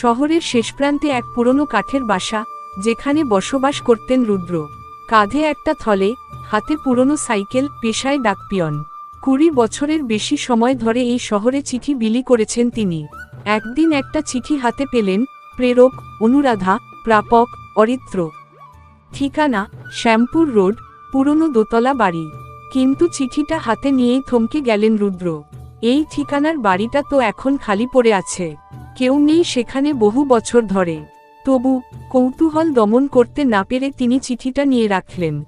শহরের শেষ প্রান্তে এক পুরনো কাঠের বাসা, যেখানে বসবাস করতেন রুদ্র। কাঁধে একটা থলে, হাতে পুরনো সাইকেল, পেশায় ডাকপিয়ন। কুড়ি বছরের বেশি সময় ধরে এই শহরে চিঠি বিলি করেছেন তিনি। একদিন একটা চিঠি হাতে পেলেন, প্রেরক, অনুরাধা, প্রাপক, অরিত্র। ঠিকানা, শ্যামপুর রোড, পুরনো দোতলা বাড়ি। কিন্তু চিঠিটা হাতে নিয়েই থমকে গেলেন রুদ্র। এই ঠিকানার বাড়িটা তো এখন খালি পড়ে আছে। কেউ নেই সেখানে বহু বছর ধরে। তবু কৌতূহল দমন করতে না পেরে তিনি চিঠিটা নিয়ে রাখলেন।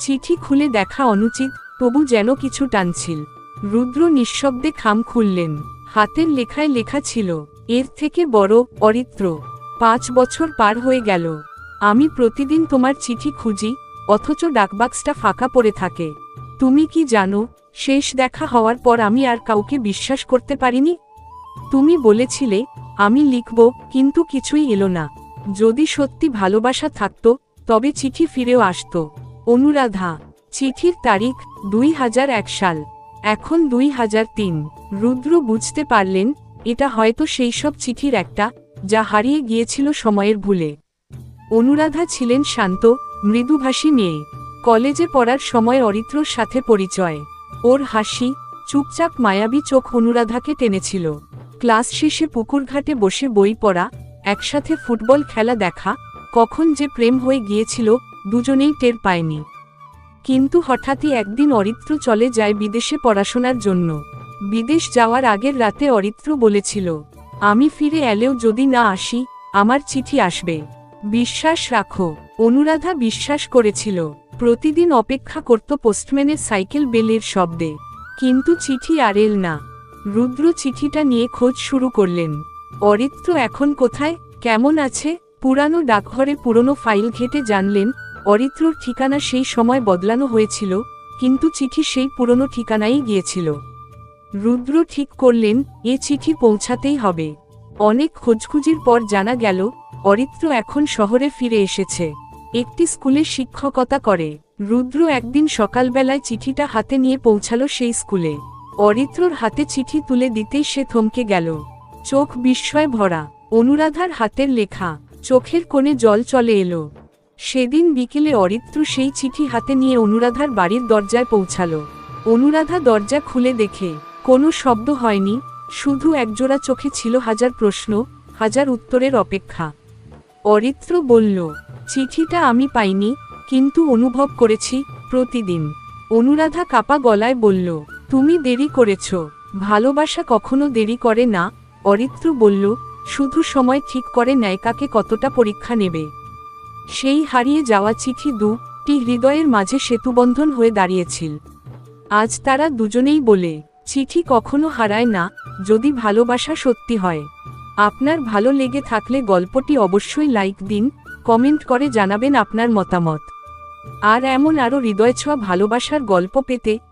চিঠি খুলে দেখা অনুচিত, তবু যেন কিছু টানছিল। রুদ্র নিঃশব্দে খাম খুললেন। হাতের লেখায় লেখা ছিল, এর থেকে বড় অরিত্র। পাঁচ বছর পার হয়ে গেল। আমি প্রতিদিন তোমার চিঠি খুঁজি, অথচ ডাকবাক্সটা ফাঁকা পড়ে থাকে। তুমি কি জানো, শেষ দেখা হওয়ার পর আমি আর কাউকে বিশ্বাস করতে পারিনি? তুমি বলেছিলে আমি লিখব, কিন্তু কিছুই এলো না। যদি সত্যি ভালোবাসা থাকত, তবে চিঠি ফিরেও আসত। অনুরাধা, চিঠির তারিখ দুই হাজার এক সাল। এখন দুই হাজার তিন। রুদ্র বুঝতে পারলেন, এটা হয়তো সেই সব চিঠির একটা, যা হারিয়ে গিয়েছিল সময়ের ভুলে। অনুরাধা ছিলেন শান্ত, মৃদুভাষী মেয়ে। কলেজে পড়ার সময় অরিত্রর সাথে পরিচয়। ওর হাসি, চুপচাপ মায়াবী চোখ অনুরাধাকে টেনেছিল। ক্লাস শেষে পুকুরঘাটে বসে বই পড়া, একসাথে ফুটবল খেলা দেখা, কখন যে প্রেম হয়ে গিয়েছিল, দুজনেই টের পায়নি। কিন্তু হঠাৎই একদিন অরিত্র চলে যায় বিদেশে পড়াশোনার জন্য। বিদেশ যাওয়ার আগের রাতে অরিত্র বলেছিল, আমি ফিরে এলেও যদি না আসি, আমার চিঠি আসবে। বিশ্বাস রাখো, অনুরাধা বিশ্বাস করেছিল, প্রতিদিন অপেক্ষা করত পোস্টম্যানের সাইকেল বেলের শব্দে। কিন্তু চিঠি আর এল না। রুদ্র চিঠিটা নিয়ে খোঁজ শুরু করলেন। অরিত্র এখন কোথায়? কেমন আছে? পুরানো ডাকঘরে পুরনো ফাইল ঘেটে জানলেন, অরিত্রর ঠিকানা সেই সময় বদলানো হয়েছিল, কিন্তু চিঠি সেই পুরনো ঠিকানাই গিয়েছিল। রুদ্র ঠিক করলেন, এ চিঠি পৌঁছাতেই হবে। অনেক খোঁজখুঁজির পর জানা গেল, অরিত্র এখন শহরে ফিরে এসেছে। একটি স্কুলে শিক্ষকতা করে। রুদ্র একদিন সকালবেলায় চিঠিটা হাতে নিয়ে পৌঁছালো সেই স্কুলে। অরিত্রর হাতে চিঠি তুলে দিতেই সে থমকে গেল। চোখ বিস্ময় ভরা। অনুরাধার হাতের লেখা। চোখের কোণে জল চলে এলো। সেদিন বিকেলে অরিত্র সেই চিঠি হাতে নিয়ে অনুরাধার বাড়ির দরজায় পৌঁছালো। অনুরাধা দরজা খুলে দেখে, কোনো শব্দ হয়নি, শুধু একজোড়া চোখে ছিল হাজার প্রশ্ন, হাজার উত্তরের অপেক্ষা। অরিত্র বলল, চিঠিটা আমি পাইনি, কিন্তু অনুভব করেছি প্রতিদিন। অনুরাধা কাপা গলায় বলল তুমি দেরি করেছ। ভালোবাসা কখনো দেরি করে না, অরিত্র বলল, শুধু সময় ঠিক করে নায়িকাকে কতটা পরীক্ষা নেবে। সেই হারিয়ে যাওয়া চিঠি দুটি হৃদয়ের মাঝে সেতুবন্ধন হয়ে দাঁড়িয়েছিল। আজ তারা দুজনেই বলে, চিঠি কখনো হারায় না, যদি ভালোবাসা সত্যি হয়। আপনার ভালো লেগে থাকলে গল্পটি অবশ্যই লাইক দিন, কমেন্ট করে জানাবেন আপনার মতামত। আর এমন আরও হৃদয় ছোঁয়া ভালোবাসার গল্প পেতে